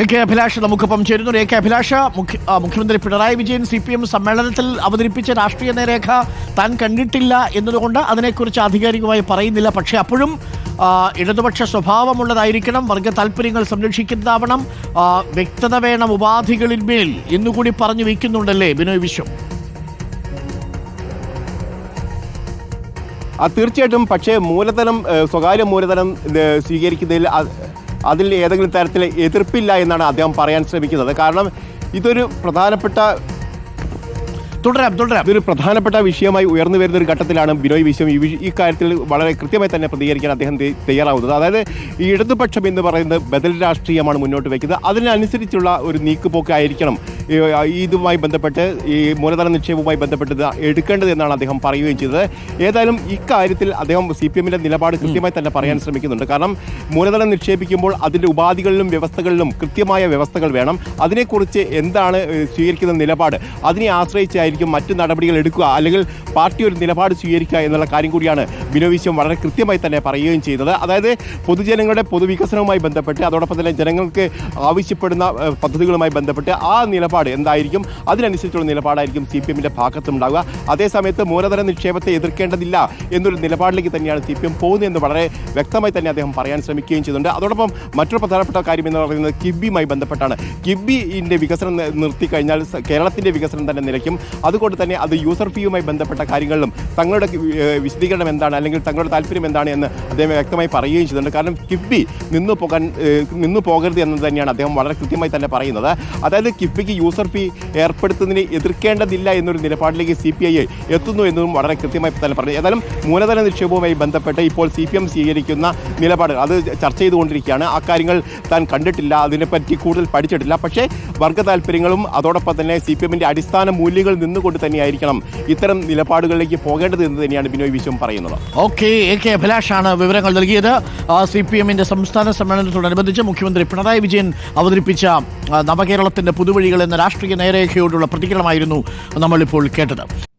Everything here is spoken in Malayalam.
എ കെ അഭിലാഷ് നമുക്കൊപ്പം ചേരുന്നു. എ കെ അഭിലാഷ മുഖ്യമന്ത്രി Pinarayi Vijayan C P M സമ്മേളനത്തിൽ അവതരിപ്പിച്ച രാഷ്ട്രീയ നേരേഖ താൻ കണ്ടിട്ടില്ല എന്നതുകൊണ്ട് അതിനെക്കുറിച്ച് ആധികാരികമായി പറയുന്നില്ല. പക്ഷേ അപ്പോഴും ഇടതുപക്ഷ സ്വഭാവമുള്ളതായിരിക്കണം വർഗ താല്പര്യങ്ങൾ സംരക്ഷിക്കുന്നതാവണം വ്യക്തത വേണം ഉപാധികളിന്മേൽ എന്നുകൂടി പറഞ്ഞു വയ്ക്കുന്നുണ്ടല്ലേ ബിനോയ് വിശ്വം? തീർച്ചയായിട്ടും. പക്ഷേ മൂലധനം സ്വകാര്യ മൂലധനം സ്വീകരിക്കുന്നതിൽ അതിൽ ഏതെങ്കിലും തരത്തിൽ എതിർപ്പില്ല എന്നാണ് അദ്ദേഹം പറയാൻ ശ്രമിക്കുന്നത്. കാരണം ഇതൊരു പ്രധാനപ്പെട്ട തുടരാം തുടരാം. ഇതൊരു പ്രധാനപ്പെട്ട വിഷയമായി ഉയർന്നു വരുന്ന ഒരു ഘട്ടത്തിലാണ് ബിനോയ് വിശ്വം ഈ വിഷയം ഈ കാര്യത്തിൽ വളരെ കൃത്യമായി തന്നെ പ്രതികരിക്കാൻ അദ്ദേഹം തയ്യാറാവുന്നത്. അതായത് ഈ ഇടതുപക്ഷം എന്ന് പറയുന്നത് ബദൽ രാഷ്ട്രീയമാണ് മുന്നോട്ട് വയ്ക്കുന്നത്. അതിനനുസരിച്ചുള്ള ഒരു നീക്കുപോക്കായിരിക്കണം. ഇതുമായി ബന്ധപ്പെട്ട് ഈ മൂലധന നിക്ഷേപവുമായി ബന്ധപ്പെട്ട് എടുക്കേണ്ടത് എന്നാണ് അദ്ദേഹം പറയുകയും ചെയ്തത്. ഏതായാലും ഇക്കാര്യത്തിൽ അദ്ദേഹം സി പി എമ്മിന്റെ നിലപാട് കൃത്യമായി തന്നെ പറയാൻ ശ്രമിക്കുന്നുണ്ട്. കാരണം മൂലധനം നിക്ഷേപിക്കുമ്പോൾ അതിന്റെ ഉപാധികളിലും വ്യവസ്ഥകളിലും കൃത്യമായ വ്യവസ്ഥകൾ വേണം. അതിനെക്കുറിച്ച് എന്താണ് സ്വീകരിക്കുന്ന നിലപാട്? അതിനെ ആശ്രയിച്ചായിരിക്കും മറ്റു നടപടികൾ എടുക്കുക. അല്ലെങ്കിൽ പാർട്ടി ഒരു നിലപാട് സ്വീകരിക്കുക എന്നുള്ള കാര്യം കൂടിയാണ് ബിനോയ് വിശ്വം വളരെ കൃത്യമായി തന്നെ പറയുകയും ചെയ്തത്. അതായത് പൊതുജനങ്ങളുടെ പൊതുവികസനവുമായി ബന്ധപ്പെട്ട് അതോടൊപ്പം തന്നെ ജനങ്ങൾക്ക് ആവശ്യപ്പെടുന്ന പദ്ധതികളുമായി ബന്ധപ്പെട്ട് ആ നിലപാട് എന്തായിരിക്കും? അതിനനുസരിച്ചുള്ള നിലപാടായിരിക്കും സി പി എമ്മിന്റെ ഭാഗത്തുണ്ടാവുക അതേസമയത്ത് മൂലധന നിക്ഷേപത്തെ എതിർക്കേണ്ടതില്ല എന്നൊരു നിലപാടിലേക്ക് തന്നെയാണ് സി പി എം പോകുന്നതെന്ന് വളരെ വ്യക്തമായി തന്നെ അദ്ദേഹം പറയാൻ ശ്രമിക്കുകയും ചെയ്യുന്നുണ്ട് അതോടൊപ്പം മറ്റൊരു പ്രധാനപ്പെട്ട കാര്യം എന്ന് പറയുന്നത് കിബിയുമായി ബന്ധപ്പെട്ടാണ്. കിബിന്റെ വികസനം നിർത്തി കഴിഞ്ഞാൽ കേരളത്തിന്റെ വികസനം തന്നെ നിലയ്ക്കും. അതുകൊണ്ട് തന്നെ അത് യൂസർ ഫീയുമായി ബന്ധപ്പെട്ട കാര്യങ്ങളിലും തങ്ങളുടെ വിശദീകരണം എന്താണ്? അല്ലെങ്കിൽ തങ്ങളുടെ താല്പര്യം എന്താണ് എന്ന് അദ്ദേഹം വ്യക്തമായി പറയുകയും ചെയ്തിട്ടുണ്ട്. കാരണം കിബി നിന്നു പോകാൻ നിന്നു പോകരുത് എന്ന് തന്നെയാണ് അദ്ദേഹം വളരെ കൃത്യമായി തന്നെ പറയുന്നത്. അതായത് കിഫ്ബിക്ക് യൂസർ ഫീ ഏർപ്പെടുത്തുന്നതിന് എതിർക്കേണ്ടതില്ല എന്നൊരു നിലപാടിലേക്ക് സി പി ഐ എത്തുന്നു എന്നതും വളരെ കൃത്യമായി തന്നെ പറഞ്ഞു. ഏതായാലും മൂലധന നിക്ഷേപവുമായി ബന്ധപ്പെട്ട് ഇപ്പോൾ സി പി എം സ്വീകരിക്കുന്ന നിലപാടുകൾ അത് ചർച്ച ചെയ്തുകൊണ്ടിരിക്കുകയാണ്. ആ കാര്യങ്ങൾ താൻ കണ്ടിട്ടില്ല അതിനെപ്പറ്റി കൂടുതൽ പഠിച്ചിട്ടില്ല. പക്ഷേ വർഗ താല്പര്യങ്ങളും അതോടൊപ്പം തന്നെ സി പി എമ്മിന്റെ അടിസ്ഥാന മൂല്യങ്ങൾ നിന്നുകൊണ്ട് തന്നെയായിരിക്കണം ഇത്തരം നിലപാടുകളിലേക്ക് പോകേണ്ടത് എന്ന് തന്നെയാണ് ബിനോയ് വിശ്വം പറയുന്നത്. ഓക്കെ എ കെ അഭിലാഷാണ് വിവരങ്ങൾ നൽകിയത്. സി പി എമ്മിന്റെ സംസ്ഥാന സമ്മേളനത്തോടനുബന്ധിച്ച് മുഖ്യമന്ത്രി പിണറായി വിജയൻ അവതരിപ്പിച്ച നവകേരളത്തിന്റെ പുതുവഴികൾ പുതുവഴികൾ രാഷ്ട്രീയ നേരേഖയോടുള്ള പ്രതികരണമായിരുന്നു നമ്മളിപ്പോൾ കേട്ടത്.